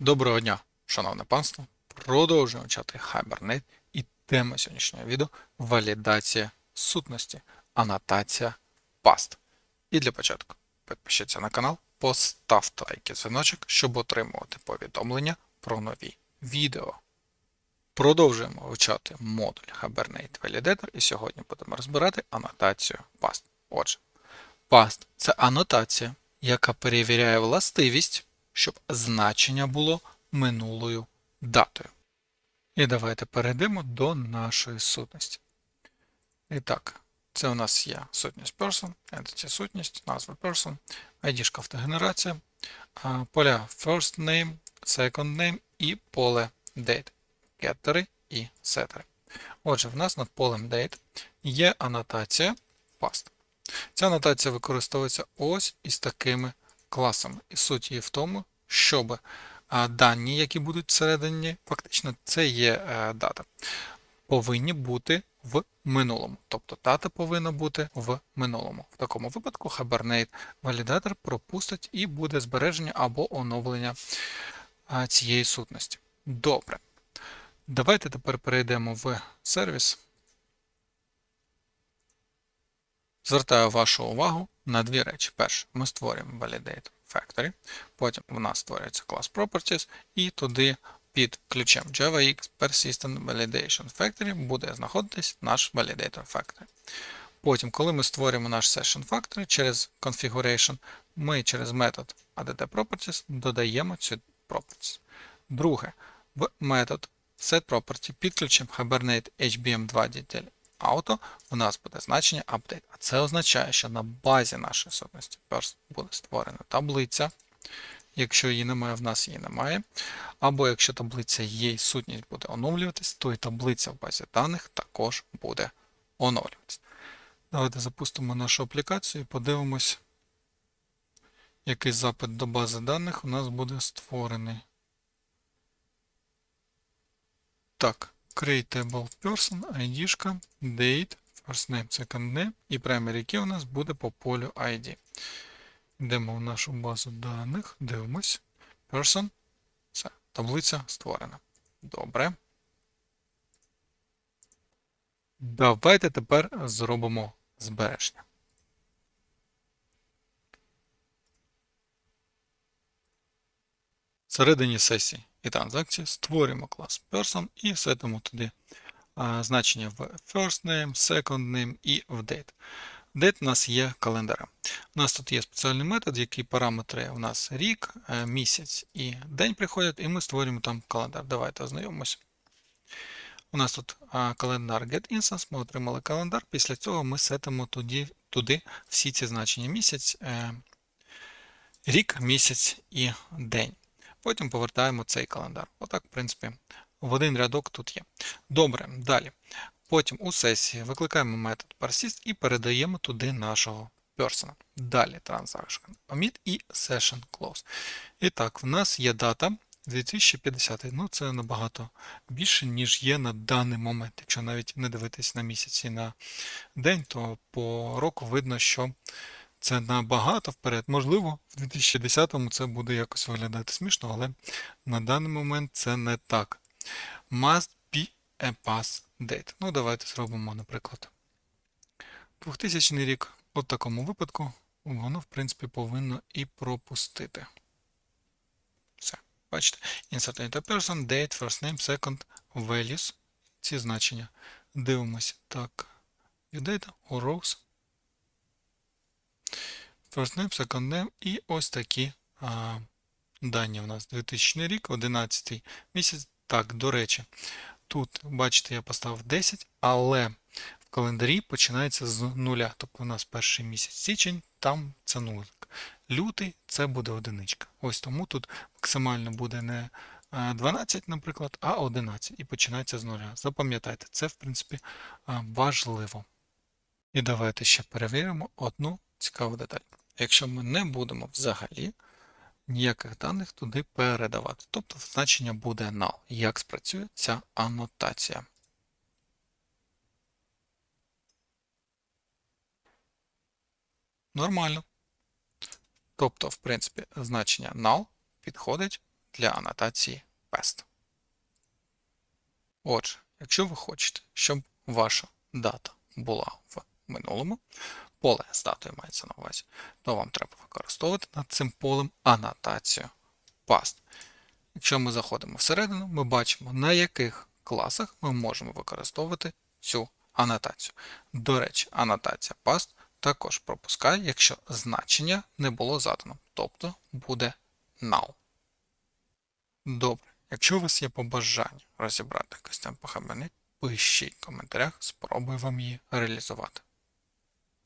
Доброго дня, шановне панство. Продовжуємо вчати Hibernate і тема сьогоднішнього відео валідація сутності, анотація past. І для початку підпишіться на канал, поставте лайк і дзвіночок, щоб отримувати повідомлення про нові відео. Продовжуємо вивчати модуль Hibernate Validator і сьогодні будемо розбирати анотацію past. Отже, past – це анотація, яка перевіряє властивість, щоб значення було минулою датою. І давайте перейдемо до нашої сутності. І так, це у нас є сутність person, entity сутність, назва person, ID автогенерація, поля first name, second name і поле date, геттери і сеттери. Отже, в нас над полем date є анотація past. Ця анотація використовується ось із такими класами. І суть її в тому, щоб дані, які будуть всередині, фактично це є е, дата, повинні бути в минулому. Тобто дата повинна бути в минулому. В такому випадку Hibernate валідатор пропустить і буде збереження або оновлення цієї сутності. Добре. Давайте тепер перейдемо в сервіс. Звертаю вашу увагу на дві речі. Перше, ми створюємо Validate Factory, потім в нас створюється клас Properties, і туди під ключем JavaX Persistent Validation Factory буде знаходитись наш Validator Factory. Потім, коли ми створюємо наш Session Factory через Configuration, ми через метод addTProperties додаємо цю properties. Друге, в метод setProperty під ключем Hibernate HBM2 Detail Auto у нас буде значення update. А це означає, що на базі нашої сутності First буде створена таблиця. Якщо її немає, в нас її немає. Або якщо таблиця є і сутність буде оновлюватись, то і таблиця в базі даних також буде оновлюватись. Давайте запустимо нашу аплікацію і подивимось, який запит до бази даних у нас буде створений. Так, createable person, ID, date, first name, second name і primary key у нас буде по полю ID. Йдемо в нашу базу даних, дивимось. Person. Все, таблиця створена. Добре. Давайте тепер зробимо збереження. Всередині сесії і транзакції створюємо клас Person і сетимо туди а, значення в first name, second name і в date. Date у нас є календарем. У нас тут є спеціальний метод, який параметри у нас рік, е, місяць і день приходять, і ми створюємо там календар. Давайте ознайомимося. У нас тут календар getInstance, ми отримали календар. Після цього ми сетимо туди, туди всі ці значення місяць, е, рік, місяць і день. Потім повертаємо цей календар. Отак, в принципі, в один рядок тут є. Добре, далі. Потім у сесії викликаємо метод persist і передаємо туди нашого person. Далі transaction commit і session close. І так, в нас є дата 2050. Ну, це набагато більше, ніж є на даний момент. Якщо навіть не дивитись на місяць і на день, то по року видно, що це набагато вперед. Можливо, в 2010-му це буде якось виглядати смішно, але на даний момент це не так. Must be a pass date. Ну, давайте зробимо, наприклад, 2000 рік. У такому випадку воно, в принципі, повинно і пропустити. Все. Бачите? Insert data person, date, first name, second, values. Ці значення. Дивимося. Так. View data, all rows. First name, second і ось такі а, дані у нас 2000 рік, 11 місяць. Так, до речі, тут, бачите, я поставив 10, але в календарі починається з нуля. Тобто у нас перший місяць січень, там це нулик. Лютий це буде одиничка. Ось тому тут максимально буде не 12, наприклад, а 11 і починається з нуля. Запам'ятайте, це, в принципі, важливо. І давайте ще перевіримо одну цікаву деталь. Якщо ми не будемо взагалі ніяких даних туди передавати, тобто значення буде null. Як спрацює ця анотація? Нормально. Тобто, в принципі, значення null підходить для анотації past. Отже, якщо ви хочете, щоб ваша дата була в минулому, поле датою мається на увазі, то вам треба використовувати над цим полем анотацію past. Якщо ми заходимо всередину, ми бачимо, на яких класах ми можемо використовувати цю анотацію. До речі, анотація past також пропускає, якщо значення не було задано, тобто буде null. Добре, якщо у вас є побажання розібрати костян похабини, пишіть в коментарях, спробую вам її реалізувати.